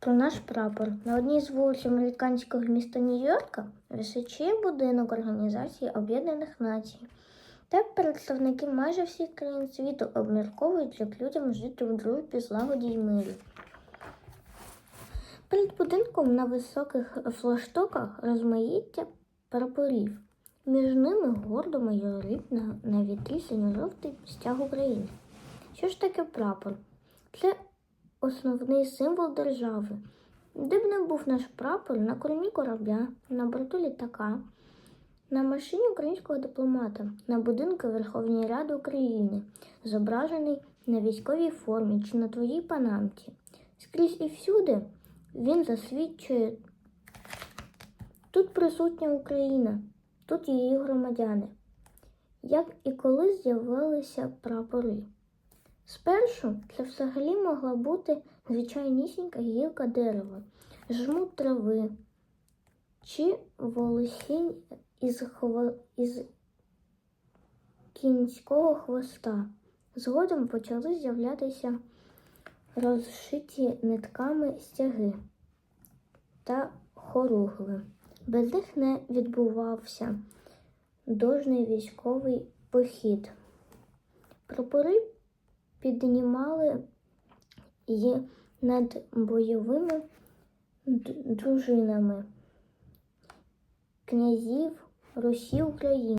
про наш прапор. На одній з вулиць американського міста Нью-Йорка височіє будинок Організації Об'єднаних Націй. Так представники майже всіх країн світу обмірковують, як людям жити в дружбі, злагоді й мирі. Перед будинком на високих флагштоках розмаїття прапорів. Між ними гордо майорить на, на вітрі синьо-жовтий стяг України. Що ж таке прапор? Це основний символ держави. Де б не був наш прапор на кормі корабля, на борту літака, на машині українського дипломата, на будинку Верховної Ради України, зображений на військовій формі чи на твоїй панамці. Скрізь і всюди він засвідчує тут присутня Україна, тут її громадяни. Як і коли з'явилися прапори. Спершу це взагалі могла бути звичайнісінька гілка дерева, жмут трави чи волосінь із, хво... із кінського хвоста. Згодом почали з'являтися розшиті нитками стяги та хоругви. Без них не відбувався дожний військовий похід. Прапори піднімали її над бойовими дружинами князів Русі України.